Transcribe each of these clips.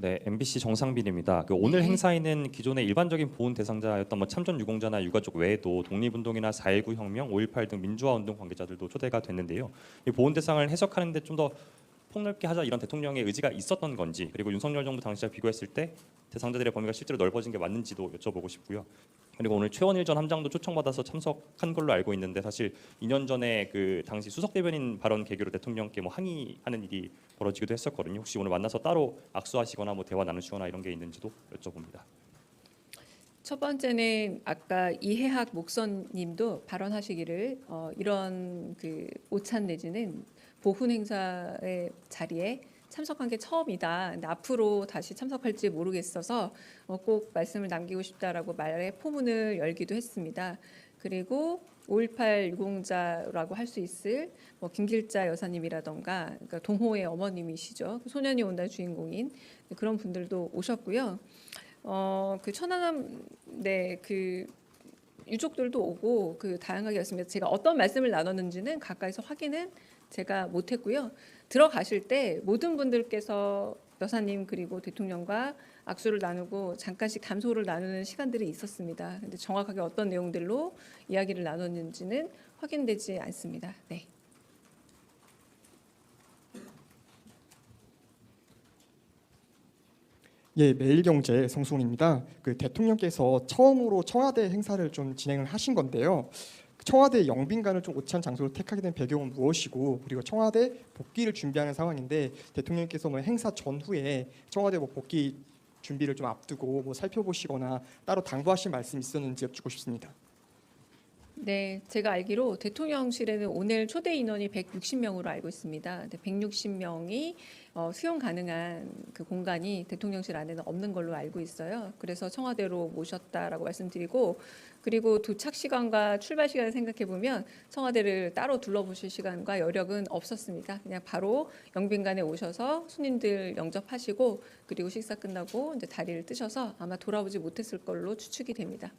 네, MBC 정상빈입니다. 그 오늘 네. 행사에는 기존의 일반적인 보훈 대상자였던 뭐 참전 유공자나 유가족 외에도 독립운동이나 4.19 혁명, 5.18 등 민주화 운동 관계자들도 초대가 됐는데요. 이 보훈 대상을 해석하는데 좀 더 폭넓게 하자 이런 대통령의 의지가 있었던 건지 그리고 윤석열 정부 당시와 비교했을 때 대상자들의 범위가 실제로 넓어진 게 맞는지도 여쭤보고 싶고요. 그리고 오늘 최원일 전 함장도 초청받아서 참석한 걸로 알고 있는데 사실 2년 전에 그 당시 수석 대변인 발언 계기로 대통령께 뭐 항의하는 일이 벌어지기도 했었거든요. 혹시 오늘 만나서 따로 악수하시거나 뭐 대화 나누시거나 이런 게 있는지도 여쭤봅니다. 첫 번째는 아까 이해학 목선님도 발언하시기를 어, 이런 그 오찬 내지는 보훈 행사의 자리에 참석한 게 처음이다. 근데 앞으로 다시 참석할지 모르겠어서 어, 꼭 말씀을 남기고 싶다라고 말에 포문을 열기도 했습니다. 그리고 5.18 유공자라고 할 수 있을 뭐 김길자 여사님이라던가 그러니까 동호의 어머님이시죠. 소년이 온다 주인공인 그런 분들도 오셨고요. 어, 그 천안함 네 그 유족들도 오고 그 다양하게 였습니다. 제가 어떤 말씀을 나눴는지는 가까이서 확인은 제가 못했고요. 들어가실 때 모든 분들께서 여사님 그리고 대통령과 악수를 나누고 잠깐씩 담소를 나누는 시간들이 있었습니다. 근데 정확하게 어떤 내용들로 이야기를 나눴는지는 확인되지 않습니다. 네. 예, 매일경제 성수훈입니다. 그 대통령께서 처음으로 청와대 행사를 좀 진행을 하신 건데요. 청와대 영빈관을 좀 오찬 장소로 택하게 된 배경은 무엇이고 그리고 청와대 복귀를 준비하는 상황인데 대통령께서 뭐 행사 전후에 청와대 뭐 복귀 준비를 좀 앞두고 뭐 살펴보시거나 따로 당부하신 말씀 있었는지 여쭙고 싶습니다. 네, 제가 알기로 대통령실에는 오늘 초대 인원이 160명으로 알고 있습니다. 160명이 어, 수용 가능한 그 공간이 대통령실 안에는 없는 걸로 알고 있어요. 그래서 청와대로 모셨다라고 말씀드리고 그리고 도착 시간과 출발 시간을 생각해 보면 청와대를 따로 둘러보실 시간과 여력은 없었습니다. 그냥 바로 영빈관에 오셔서 손님들 영접하시고 그리고 식사 끝나고 이제 다리를 뜨셔서 아마 돌아오지 못했을 걸로 추측이 됩니다.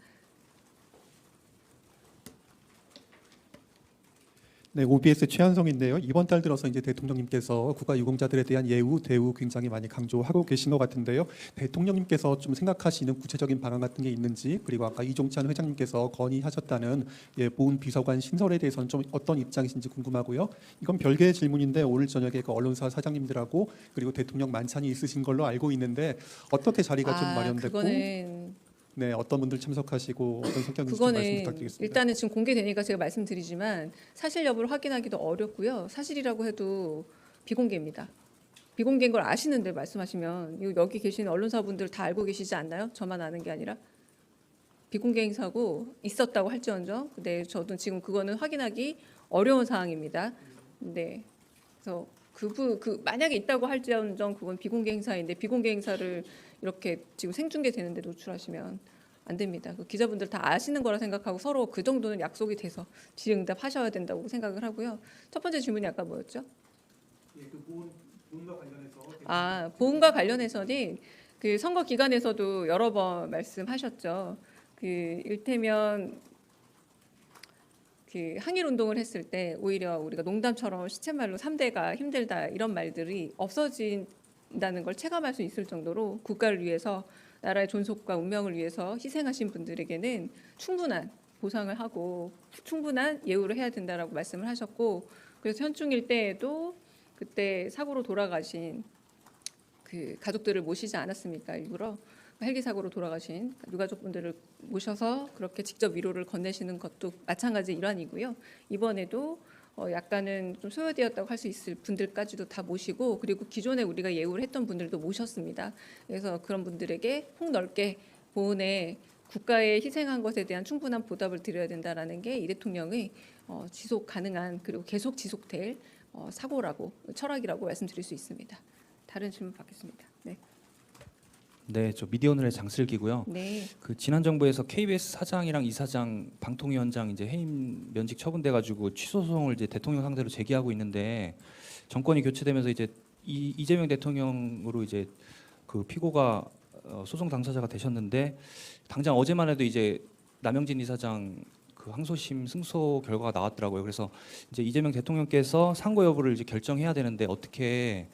네, OBS 최한성인데요. 이번 달 들어서 이제 대통령님께서 국가 유공자들에 대한 예우 대우 굉장히 많이 강조하고 계신 것 같은데요. 대통령님께서 좀 생각하시는 구체적인 방안 같은 게 있는지 그리고 아까 이종찬 회장님께서 건의하셨다는 예, 보훈 비서관 신설에 대해서는 좀 어떤 입장이신지 궁금하고요. 이건 별개의 질문인데 오늘 저녁에 그 언론사 사장님들하고 그리고 대통령 만찬이 있으신 걸로 알고 있는데 어떻게 자리가 좀 아, 마련됐고 그거는 네, 어떤 분들 참석하시고 어떤 성격인지 좀 말씀 그거는 부탁드리겠습니다. 일단은 지금 공개되니까 제가 말씀드리지만 사실 여부를 확인하기도 어렵고요. 사실이라고 해도 비공개입니다. 비공개인 걸 아시는데 말씀하시면 이거 여기 계신 언론사분들 다 알고 계시지 않나요? 저만 아는 게 아니라 비공개 행사고 있었다고 할지언정. 근데 저도 지금 그거는 확인하기 어려운 상황입니다. 네. 그래서 그부 그 만약에 있다고 할지언정 그건 비공개 행사인데 비공개 행사를 이렇게 지금 생중계 되는데 노출하시면 안 됩니다. 그 기자분들 다 아시는 거라 생각하고 서로 그 정도는 약속이 돼서 질의응답 하셔야 된다고 생각을 하고요. 첫 번째 질문이 아까 뭐였죠? 아 보훈과 관련해서는 그 선거 기간에서도 여러 번 말씀하셨죠. 그 일테면 그 항일 운동을 했을 때 오히려 우리가 농담처럼 시쳇말로 3대가 힘들다 이런 말들이 없어진다는 걸 체감할 수 있을 정도로 국가를 위해서 나라의 존속과 운명을 위해서 희생하신 분들에게는 충분한 보상을 하고 충분한 예우를 해야 된다라고 말씀을 하셨고 그래서 현충일 때에도 그때 사고로 돌아가신 그 가족들을 모시지 않았습니까 일부러 헬기 사고로 돌아가신 유가족분들을 모셔서 그렇게 직접 위로를 건네시는 것도 마찬가지 일환이고요. 이번에도 어 약간은 좀 소요되었다고 할 수 있을 분들까지도 다 모시고 그리고 기존에 우리가 예우를 했던 분들도 모셨습니다. 그래서 그런 분들에게 폭넓게 보훈에 국가에 희생한 것에 대한 충분한 보답을 드려야 된다라는 게 이 대통령의 어 지속 가능한 그리고 계속 지속될 어 사고라고 철학이라고 말씀드릴 수 있습니다. 다른 질문 받겠습니다. 네. 네, 저 미디어오늘의 장슬기고요. 네. 그 지난 정부에서 KBS 사장이랑 이사장, 방통위원장 이제 해임 면직 처분돼 가지고 취소 소송을 이제 대통령 상대로 제기하고 있는데 정권이 교체되면서 이제 이, 이재명 대통령으로 이제 그 피고가 어, 소송 당사자가 되셨는데 당장 어제만 해도 이제 남영진 이사장 그 항소심 승소 결과가 나왔더라고요. 그래서 이제 이재명 대통령께서 상고 여부를 이제 결정해야 되는데 어떻게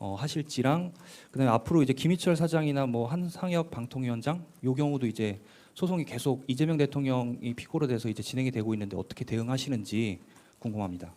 어, 하실지랑 그다음에 앞으로 이제 김희철 사장이나 뭐 한상혁 방통위원장 요 경우도 이제 소송이 계속 이재명 대통령이 피고로 돼서 이제 진행이 되고 있는데 어떻게 대응하시는지 궁금합니다.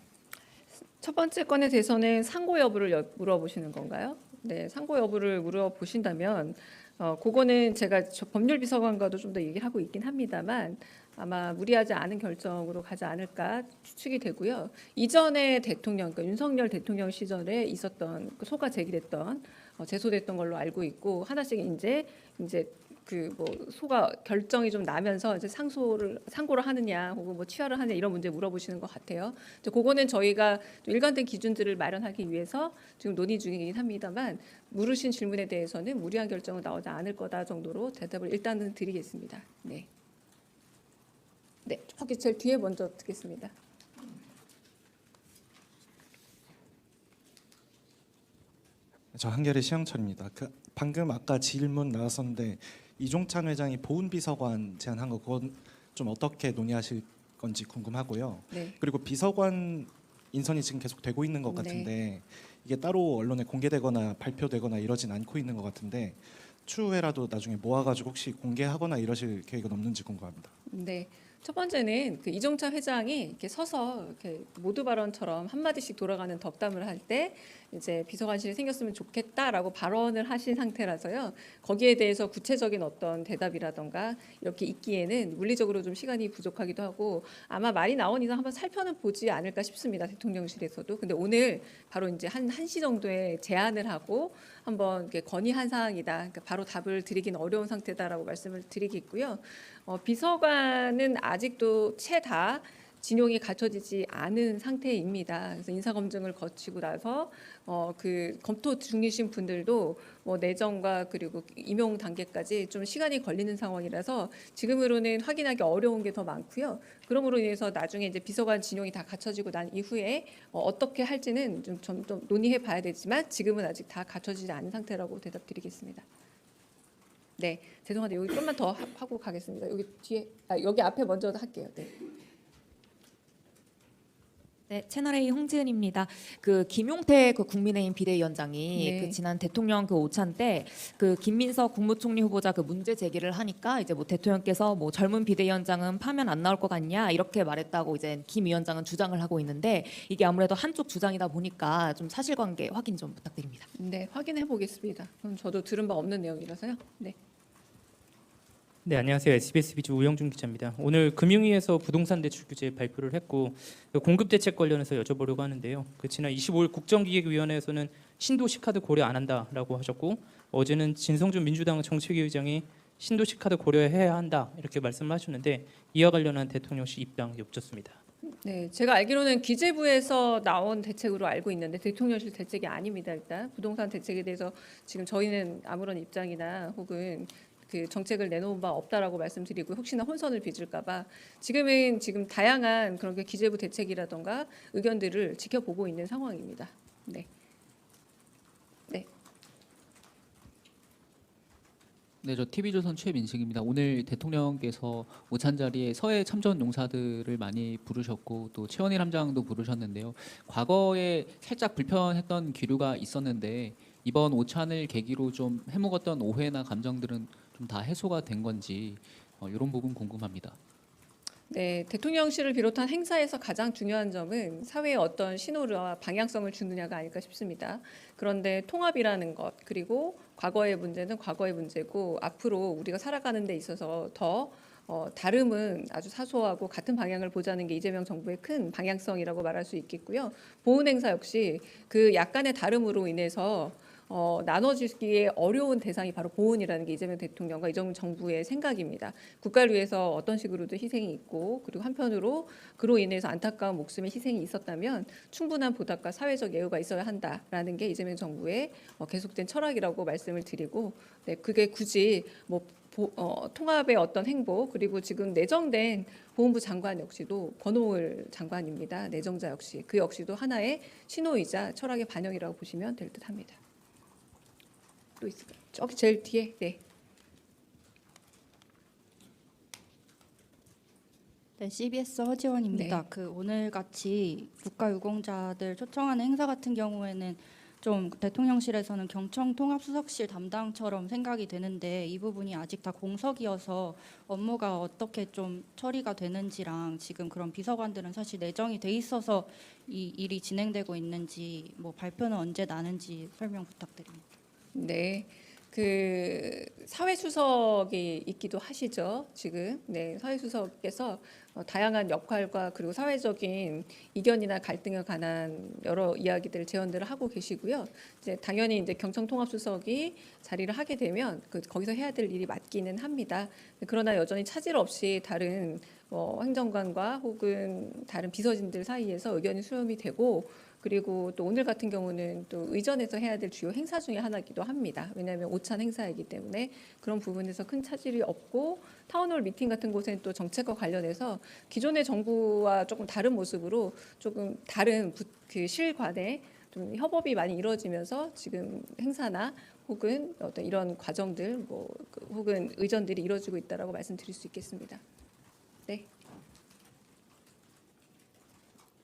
첫 번째 건에 대해서는 상고 여부를 여- 물어보시는 건가요? 네, 상고 여부를 물어보신다면 어, 그거는 제가 저 법률 비서관과도 좀 더 얘기를 하고 있긴 합니다만 아마 무리하지 않은 결정으로 가지 않을까 추측이 되고요. 이전에 대통령, 그러니까 윤석열 대통령 시절에 있었던 그 소가 제기됐던 어, 제소됐던 걸로 알고 있고 하나씩 이제 이제 그 뭐 소가 결정이 좀 나면서 이제 상소를 상고를 하느냐 혹은 뭐 취하를 하느냐 이런 문제 물어보시는 것 같아요. 이제 그거는 저희가 좀 일관된 기준들을 마련하기 위해서 지금 논의 중이긴 합니다만 물으신 질문에 대해서는 무리한 결정은 나오지 않을 거다 정도로 대답을 일단은 드리겠습니다. 네. 네, 저기 제일 뒤에 먼저 듣겠습니다. 저 한겨레 시영철입니다. 그 방금 아까 질문 나왔었는데 이종찬 회장이 보훈 비서관 제안한 거 그건 좀 어떻게 논의하실 건지 궁금하고요. 네. 그리고 비서관 인선이 지금 계속 되고 있는 것 네. 같은데 이게 따로 언론에 공개되거나 발표되거나 이러진 않고 있는 것 같은데 추후에라도 나중에 모아가지고 혹시 공개하거나 이러실 계획은 없는지 궁금합니다. 네. 첫 번째는 그 이종차 회장이 이렇게 서서 이렇게 모두 발언처럼 한 마디씩 돌아가는 덕담을 할 때 이제 비서관실이 생겼으면 좋겠다라고 발언을 하신 상태라서요. 거기에 대해서 구체적인 어떤 대답이라던가 이렇게 있기에는 물리적으로 좀 시간이 부족하기도 하고 아마 말이 나온 이상 한번 살펴는 보지 않을까 싶습니다. 대통령실에서도. 근데 오늘 바로 이제 한 1시 정도에 제안을 하고 한번 건의한 사항이다. 그러니까 바로 답을 드리긴 어려운 상태다라고 말씀을 드리겠고요. 어, 비서관은 아직도 채다 진용이 갖춰지지 않은 상태입니다. 그래서 인사 검증을 거치고 나서 어, 그 검토 중이신 분들도 뭐 내정과 그리고 임용 단계까지 좀 시간이 걸리는 상황이라서 지금으로는 확인하기 어려운 게 더 많고요. 그러므로 인해서 나중에 이제 비서관 진용이 다 갖춰지고 난 이후에 어, 어떻게 할지는 좀, 좀, 좀 논의해 봐야 되지만 지금은 아직 다 갖춰지지 않은 상태라고 대답드리겠습니다. 네, 죄송한데 여기 좀만 더 하- 하고 가겠습니다. 여기 뒤에, 아, 여기 앞에 먼저 할게요. 네. 네, 채널 A 홍지은입니다. 그 김용태 그 국민의힘 비대위원장이 네. 그 지난 대통령 그 오찬 때 그 김민석 국무총리 후보자 그 문제 제기를 하니까 이제 뭐 대통령께서 뭐 젊은 비대위원장은 파면 안 나올 것 같냐 이렇게 말했다고 이제 김 위원장은 주장을 하고 있는데 이게 아무래도 한쪽 주장이다 보니까 좀 사실관계 확인 좀 부탁드립니다. 네, 확인해 보겠습니다. 그럼 저도 들은 바 없는 내용이라서요. 네. 네, 안녕하세요. SBS 비주 우영준 기자입니다. 오늘 금융위에서 부동산 대출 규제 발표를 했고 그 공급 대책 관련해서 여쭤보려고 하는데요. 그 지난 25일 국정기획위원회에서는 신도시 카드 고려 안 한다라고 하셨고 어제는 진성준 민주당 정책위 의장이 신도시 카드 고려해야 한다 이렇게 말씀을 하셨는데 이와 관련한 대통령실 입장 여쭙습니다. 네, 제가 알기로는 기재부에서 나온 대책으로 알고 있는데 대통령실 대책이 아닙니다. 일단 부동산 대책에 대해서 지금 저희는 아무런 입장이나 혹은 그 정책을 내놓은 바 없다라고 말씀드리고 혹시나 혼선을 빚을까봐 지금은 지금 다양한 그런 게 기재부 대책이라던가 의견들을 지켜보고 있는 상황입니다. 네. 네, 저 TV조선 최민식입니다. 오늘 대통령께서 오찬 자리에 서해 참전 용사들을 많이 부르셨고 또 최원일 함장도 부르셨는데요. 과거에 살짝 불편했던 기류가 있었는데 이번 오찬을 계기로 좀 해묵었던 오해나 감정들은 좀 다 해소가 된 건지 어, 이런 부분 궁금합니다. 네, 대통령실을 비롯한 행사에서 가장 중요한 점은 사회에 어떤 신호와 방향성을 주느냐가 아닐까 싶습니다. 그런데 통합이라는 것 그리고 과거의 문제는 과거의 문제고 앞으로 우리가 살아가는 데 있어서 더 어, 다름은 아주 사소하고 같은 방향을 보자는 게 이재명 정부의 큰 방향성이라고 말할 수 있겠고요. 보훈 행사 역시 그 약간의 다름으로 인해서 어, 나눠지기에 어려운 대상이 바로 보훈이라는 게 이재명 대통령과 이재명 정부의 생각입니다. 국가를 위해서 어떤 식으로든 희생이 있고 그리고 한편으로 그로 인해서 안타까운 목숨의 희생이 있었다면 충분한 보답과 사회적 예우가 있어야 한다라는 게 이재명 정부의 어, 계속된 철학이라고 말씀을 드리고 네, 그게 굳이 뭐 보, 어, 통합의 어떤 행보 그리고 지금 내정된 보훈부 장관 역시도 권오을 장관입니다. 내정자 역시 그 역시도 하나의 신호이자 철학의 반영이라고 보시면 될 듯합니다. 또 있을까요? 저기 제일 뒤에 네. 네, CBS 허지원입니다. 네. 그 오늘 같이 국가 유공자들 초청하는 행사 같은 경우에는 좀 대통령실에서는 경청 통합수석실 담당처럼 생각이 되는데 이 부분이 아직 다 공석이어서 업무가 어떻게 좀 처리가 되는지랑 지금 그런 비서관들은 사실 내정이 돼 있어서 이 일이 진행되고 있는지 뭐 발표는 언제 나는지 설명 부탁드립니다. 네. 그 사회수석이 있기도 하시죠 지금. 네 사회수석께서 어, 다양한 역할과 그리고 사회적인 이견이나 갈등에 관한 여러 이야기들을 제언들을 하고 계시고요. 이제 당연히 이제 경청통합수석이 자리를 하게 되면 그 거기서 해야 될 일이 맞기는 합니다. 그러나 여전히 차질 없이 다른 뭐 행정관과 혹은 다른 비서진들 사이에서 의견이 수렴이 되고 그리고 또 오늘 같은 경우는 또 의전에서 해야 될 주요 행사 중에 하나이기도 합니다. 왜냐하면 오찬 행사이기 때문에 그런 부분에서 큰 차질이 없고 타운홀 미팅 같은 곳은 또 정책과 관련해서 기존의 정부와 조금 다른 모습으로 조금 다른 부- 그 실관에 좀 협업이 많이 이루어지면서 지금 행사나 혹은 어떤 이런 과정들 뭐그 혹은 의전들이 이루어지고 있다라고 말씀드릴 수 있겠습니다. 네.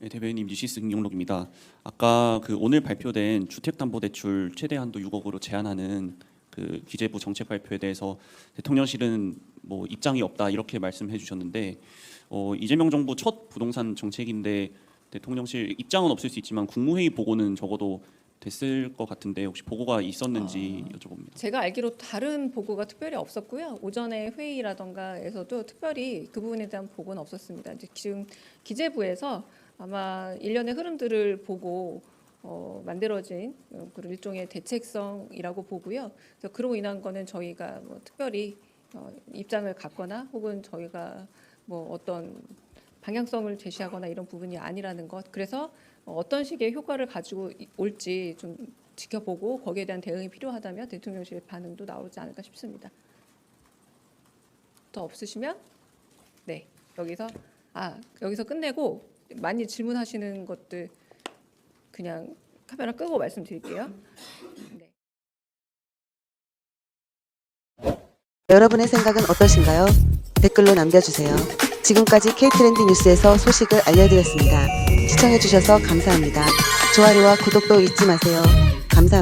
네, 대변인 뉴시스 김용록입니다. 아까 그 오늘 발표된 주택담보대출 최대 한도 6억으로 제한하는 그 기재부 정책 발표에 대해서 대통령실은 뭐 입장이 없다 이렇게 말씀해 주셨는데 어, 이재명 정부 첫 부동산 정책인데 대통령실 입장은 없을 수 있지만 국무회의 보고는 적어도 됐을 것 같은데 혹시 보고가 있었는지 여쭤봅니다. 제가 알기로 다른 보고가 특별히 없었고요. 오전에 회의라던가에서도 특별히 그 부분에 대한 보고는 없었습니다. 이제 지금 기재부에서 아마 일련의 흐름들을 보고 어, 만들어진 어, 그런 일종의 대책성이라고 보고요. 그래서 그로 인한 거는 저희가 뭐 특별히 어, 입장을 갖거나 혹은 저희가 뭐 어떤 방향성을 제시하거나 이런 부분이 아니라는 것. 그래서 어, 어떤 식의 효과를 가지고 이- 올지 좀 지켜보고 거기에 대한 대응이 필요하다면 대통령실의 반응도 나오지 않을까 싶습니다. 더 없으시면 네 여기서 아 여기서 끝내고 많이 질문하시는 것들 그냥 카메라 끄고 말씀드릴게요. 네. 여러분의 생각은 어떠신가요? 댓글로 남겨주세요. 지금까지 K트렌드 뉴스에서 소식을 알려드렸습니다. 시청해주셔서 감사합니다. 좋아요와 구독도 잊지 마세요. 감사합니다.